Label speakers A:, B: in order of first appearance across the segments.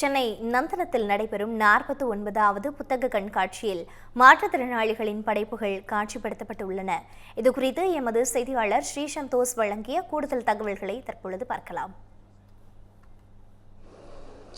A: சென்னை நந்தனத்தில் நடைபெறும் நாற்பத்தி ஒன்பதாவது புத்தக கண்காட்சியில் மாற்றுத்திறனாளிகளின் படைப்புகள் காட்சிப்படுத்தப்பட்டுள்ளன. இதுகுறித்து எமது செய்தியாளர் ஸ்ரீ சந்தோஷ் வழங்கிய கூடுதல் தகவல்களை தற்பொழுது பார்க்கலாம்.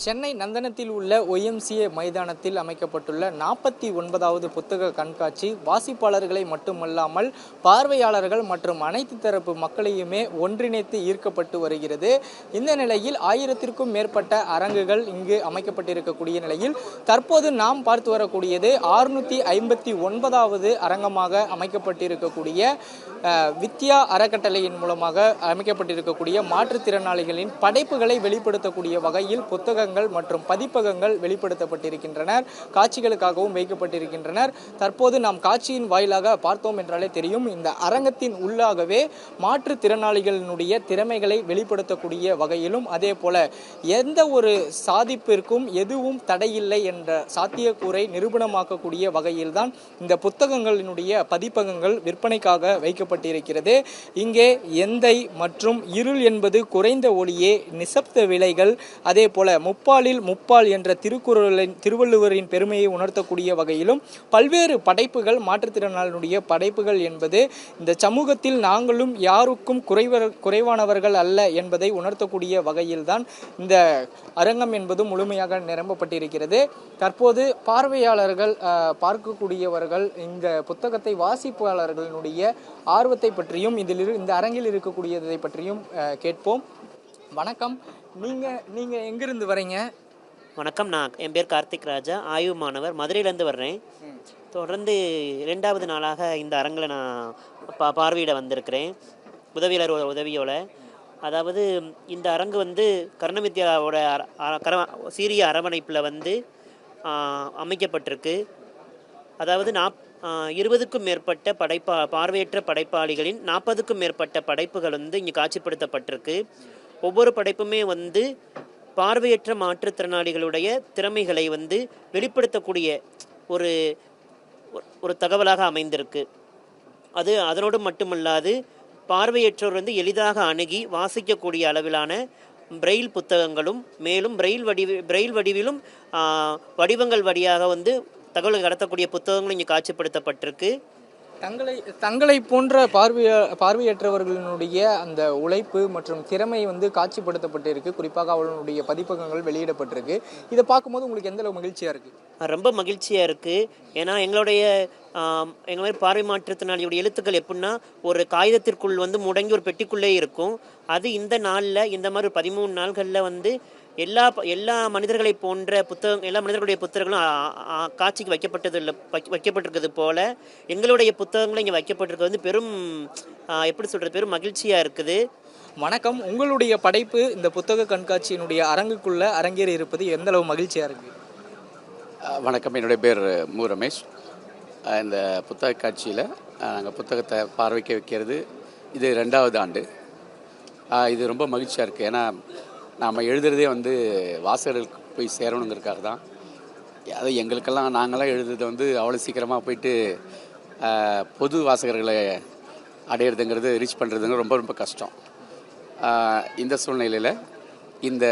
B: சென்னை நந்தனத்தில் உள்ள ஒய்எம்சிஏ மைதானத்தில் அமைக்கப்பட்டுள்ள நாற்பத்தி ஒன்பதாவது புத்தக கண்காட்சி வாசிப்பாளர்களை மட்டுமல்லாமல் பார்வையாளர்கள் மற்றும் அனைத்து தரப்பு மக்களையுமே ஒன்றிணைத்து ஈர்க்கப்பட்டு வருகிறது. இந்த நிலையில் ஆயிரத்திற்கும் மேற்பட்ட அரங்குகள் இங்கு அமைக்கப்பட்டிருக்கக்கூடிய நிலையில் தற்போது நாம் பார்த்து வரக்கூடியது ஆறுநூற்றி ஐம்பத்தி ஒன்பதாவது அரங்கமாக அமைக்கப்பட்டிருக்கக்கூடிய வித்யா அறக்கட்டளையின் மூலமாக அமைக்கப்பட்டிருக்கக்கூடிய மாற்றுத்திறனாளிகளின் படைப்புகளை வெளிப்படுத்தக்கூடிய வகையில் புத்தகங்கள் மற்றும் பதிப்பகங்கள் வெளிப்படுத்தப்பட்டிருக்கின்றனர். காட்சிகளுக்காகவும் வைக்கப்பட்டிருக்கின்றனர். தற்போது நாம் காட்சியின் வாயிலாக பார்த்தோம் என்றாலே தெரியும் இந்த அரங்கத்தின் உள்ளாகவே மாற்றுத்திறனாளிகளினுடைய திறமைகளை வெளிப்படுத்தக்கூடிய வகையிலும் அதே போல எந்த ஒரு சாதிப்பிற்கும் எதுவும் தடையில்லை என்ற சாத்தியக்கூறை நிரூபணமாக்கக்கூடிய வகையில்தான் இந்த புத்தகங்களினுடைய பதிப்பகங்கள் விற்பனைக்காக வைக்கப்பட்டிருக்கிறது. இங்கே எந்தை மற்றும் இருள் என்பது குறைந்த ஒளியே நிசப்த விலைகள் அதே போல முப்பாலில் முப்பால் என்ற திருக்குறளின் திருவள்ளுவரின் பெருமையை உணர்த்தக்கூடிய வகையிலும் பல்வேறு படைப்புகள் மாற்றுத்திறனாளினுடைய படைப்புகள் என்பது இந்த சமூகத்தில் நாங்களும் யாருக்கும் குறைவர் குறைவானவர்கள் அல்ல என்பதை உணர்த்தக்கூடிய வகையில்தான் இந்த அரங்கம் என்பது முழுமையாக நிரம்பப்பட்டிருக்கிறது. தற்போது பார்வையாளர்கள் பார்க்கக்கூடியவர்கள் இந்த புத்தகத்தை வாசிப்பாளர்களினுடைய ஆர்வத்தை பற்றியும் இதில் இந்த அரங்கில் இருக்கக்கூடியதை பற்றியும் கேட்போம். வணக்கம். நீங்க நீங்க எங்கிருந்து வரீங்க?
C: வணக்கம் நான் என் பேர் கார்த்திக் ராஜா. ஆய்வு மாணவர். மதுரையிலேருந்து வர்றேன். தொடர்ந்து இரண்டாவது நாளாக இந்த அரங்கில் நான் பா பார்வையிட வந்திருக்கிறேன். உதவியாளர் உதவியோட. அதாவது இந்த அரங்கு வந்து கர்ணவித்யாவோட கர சீரிய அரவணைப்பில் வந்து அமைக்கப்பட்டிருக்கு. அதாவது நாப் இருபதுக்கும் மேற்பட்ட படைப்பா பார்வையற்ற படைப்பாளிகளின் நாற்பதுக்கும் மேற்பட்ட படைப்புகள் வந்து இங்கே காட்சிப்படுத்தப்பட்டிருக்கு. ஒவ்வொரு படைப்புமே வந்து பார்வையற்ற மாற்றுத்திறனாளிகளுடைய திறமைகளை வந்து வெளிப்படுத்தக்கூடிய ஒரு ஒரு தகவலாக அமைந்திருக்கு. அது அதனோடு மட்டுமல்லாது பார்வையற்றோர் வந்து எளிதாக அணுகி வாசிக்கக்கூடிய அளவிலான பிரெயில் புத்தகங்களும் மேலும் பிரெயில் வடிவ பிரெயில் வடிவிலும் வடிவங்கள் வழியாக வந்து தகவல்கள் கடத்தக்கூடிய புத்தகங்களும் இங்கே காட்சிப்படுத்தப்பட்டிருக்கு.
B: தங்களை தங்களை போன்ற பார்வைய பார்வையற்றவர்களினுடைய அந்த உழைப்பு மற்றும் திறமை வந்து காட்சிப்படுத்தப்பட்டிருக்கு. குறிப்பாக அவர்களுடைய பதிப்பகங்கள் வெளியிடப்பட்டிருக்கு. இதை பார்க்கும்போது உங்களுக்கு எந்த அளவு மகிழ்ச்சியாக இருக்குது
C: ரொம்ப மகிழ்ச்சியாக இருக்குது ஏன்னா எங்களுடைய எங்கள் மாதிரி பார்வை மாற்றுத்திறனாளியோட எழுத்துக்கள் எப்படின்னா ஒரு காகிதத்திற்குள் வந்து முடங்கி ஒரு பெட்டிக்குள்ளே இருக்கும். அது இந்த நாளில் இந்த மாதிரி பதிமூணு நாள்களில் வந்து எல்லா ப- எல்லா மனிதர்களை போன்ற புத்தகம் எல்லா மனிதர்களுடைய புத்தகங்களும் காட்சிக்கு வைக்கப்பட்டது இல்லை வைக்க- வைக்கப்பட்டிருக்கிறது போல எங்களுடைய புத்தகங்களும் இங்கே வைக்கப்பட்டிருக்கிறது. வந்து பெரும் எப்படி சொல்கிறது பெரும் மகிழ்ச்சியாக இருக்குது.
B: வணக்கம். உங்களுடைய படைப்பு இந்த புத்தக கண்காட்சியினுடைய அரங்குக்குள்ள அரங்கேறி இருப்பது எந்த அளவு மகிழ்ச்சியா இருக்கு?
D: அஹ் வணக்கம். என்னுடைய பேர் மு. ரமேஷ். இந்த புத்தக காட்சியில் நாங்கள் புத்தகத்தை பார்வைக்க வைக்கிறது. இது ரெண்டாவது ஆண்டு. இது ரொம்ப மகிழ்ச்சியாக இருக்குது ஏன்னா நாம் எழுதுறதே வந்து வாசகர்களுக்கு போய் சேரணுங்கிறதுக்காக தான். அது எங்களுக்கெல்லாம் நாங்களாம் எழுதுறது வந்து அவ்வளோ சீக்கிரமாக போயிட்டு பொது வாசகர்களை அடையிறதுங்கிறது ரீச் பண்ணுறதுங்கிறது ரொம்ப ரொம்ப கஷ்டம். இந்த சூழ்நிலையில் இந்த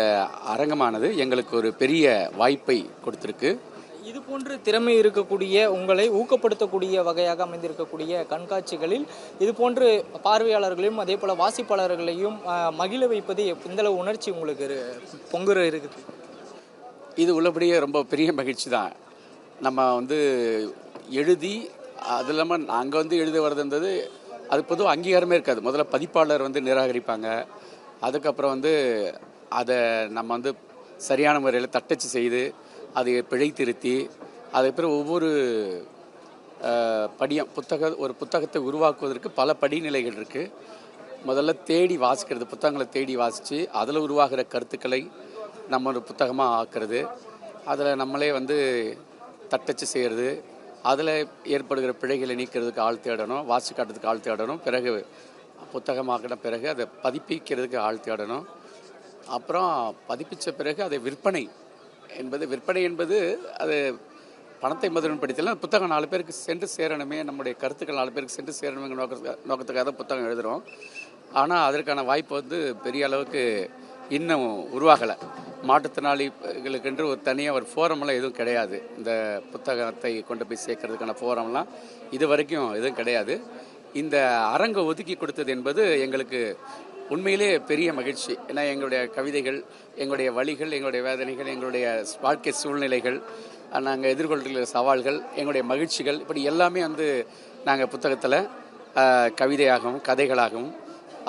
D: அரங்கமானது எங்களுக்கு ஒரு பெரிய வாய்ப்பை கொடுத்துருக்கு.
B: இது போன்று திறமை இருக்கக்கூடிய உங்களை ஊக்கப்படுத்தக்கூடிய வகையாக அமைந்திருக்கக்கூடிய கண்காட்சிகளில் இது போன்று பார்வையாளர்களையும் அதே போல வாசிப்பாளர்களையும் மகிழ வைப்பது எப்- உணர்ச்சி உங்களுக்கு பொங்குற இருக்குது.
D: இது உள்ளபடியே ரொம்ப பெரிய மகிழ்ச்சி தான். நம்ம வந்து எழுதி அது இல்லாமல் நாங்கள் வந்து எழுத வர்றதுன்றது அது பொதுவாக அங்கீகாரமே இருக்காது. முதல்ல பதிப்பாளர் வந்து நிராகரிப்பாங்க. அதுக்கப்புறம் வந்து அதை நம்ம வந்து சரியான முறையில் தட்டச்சு செய்து அதை பிழை திருத்தி அதுக்கப்புறம் ஒவ்வொரு படியம் புத்தக ஒரு புத்தகத்தை உருவாக்குவதற்கு பல படிநிலைகள் இருக்குது முதல்ல தேடி வாசிக்கிறது புத்தகங்களை தேடி வாசித்து அதில் உருவாகிற கருத்துக்களை நம்ம ஒரு புத்தகமாக ஆக்கிறது. அதில் நம்மளே வந்து தட்டச்சு செய்கிறது அதில் ஏற்படுகிற பிழைகளை நீக்கிறதுக்கு ஆள் தேடணும் வாசி காட்டுறதுக்கு ஆள் தேடணும். பிறகு புத்தகமாக்கின பிறகு அதை பதிப்பிக்கிறதுக்கு ஆள் தேடணும். அப்புறம் பதிப்பித்த பிறகு அதை விற்பனை என்பது விற்பனை என்பது அது பணத்தை முதலில் படித்தலாம் புத்தகம் நாலு பேருக்கு சென்று சேரணுமே நம்முடைய கருத்துக்கள் நாலு பேருக்கு சென்று சேரணுங்கிற நோக்கத்துக்காக நோக்கத்துக்காக தான் புத்தகம் எழுதுகிறோம் ஆனால் அதற்கான வாய்ப்பு வந்து பெரிய அளவுக்கு இன்னும் உருவாகலை. மாற்றுத்திறனாளிகளுக்கென்று ஒரு தனியாக ஒரு ஃபோரம்லாம் எதுவும் கிடையாது. இந்த புத்தகத்தை கொண்டு போய் சேர்க்கறதுக்கான ஃபோரம்லாம் இது வரைக்கும் எதுவும் கிடையாது. இந்த அரங்கை ஒதுக்கி கொடுத்தது என்பது எங்களுக்கு உண்மையிலே பெரிய மகிழ்ச்சி. ஏன்னா எங்களுடைய கவிதைகள் எங்களுடைய வழிகள் எங்களுடைய வேதனைகள் எங்களுடைய வாழ்க்கை சூழ்நிலைகள் நாங்கள் எதிர்கொள்கிற சவால்கள் எங்களுடைய மகிழ்ச்சிகள் இப்படி எல்லாமே வந்து நாங்கள் புத்தகத்தில் கவிதையாகவும் கதைகளாகவும்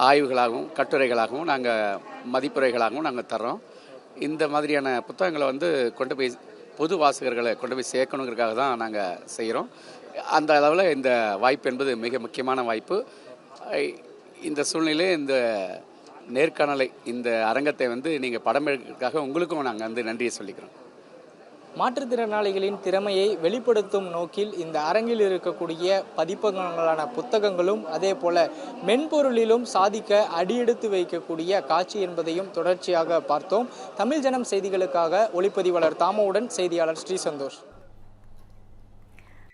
D: ஆய்வுகளாகவும் கட்டுரைகளாகவும் நாங்கள் மதிப்புரைகளாகவும் நாங்கள் தர்றோம். இந்த மாதிரியான புத்தகங்களை வந்து கொண்டு போய் பொது வாசகர்களை கொண்டு போய் சேர்க்கணுங்கிறதுக்காக தான் நாங்கள் செய்கிறோம் அந்த அளவில் இந்த வாய்ப்பு என்பது மிக முக்கியமான வாய்ப்பு. இந்த சூழ்நிலை இந்த நேர்காணலை இந்த அரங்கத்தை வந்து நீங்கள் படம் எடுக்கிறதுக்காக உங்களுக்கும் நாங்கள் வந்து நன்றியை சொல்லிக்கிறோம்.
B: மாற்றுத்திறனாளிகளின் திறமையை வெளிப்படுத்தும் நோக்கில் இந்த அரங்கில் இருக்கக்கூடிய பதிப்பகங்களான புத்தகங்களும் அதே போல மென்பொருளிலும் சாதிக்க அடியெடுத்து வைக்கக்கூடிய காட்சி என்பதையும் தொடர்ச்சியாக பார்த்தோம். தமிழ் ஜனம் செய்திகளுக்காக ஒளிப்பதிவாளர் தாமோவுடன் செய்தியாளர் ஸ்ரீ சந்தோஷ்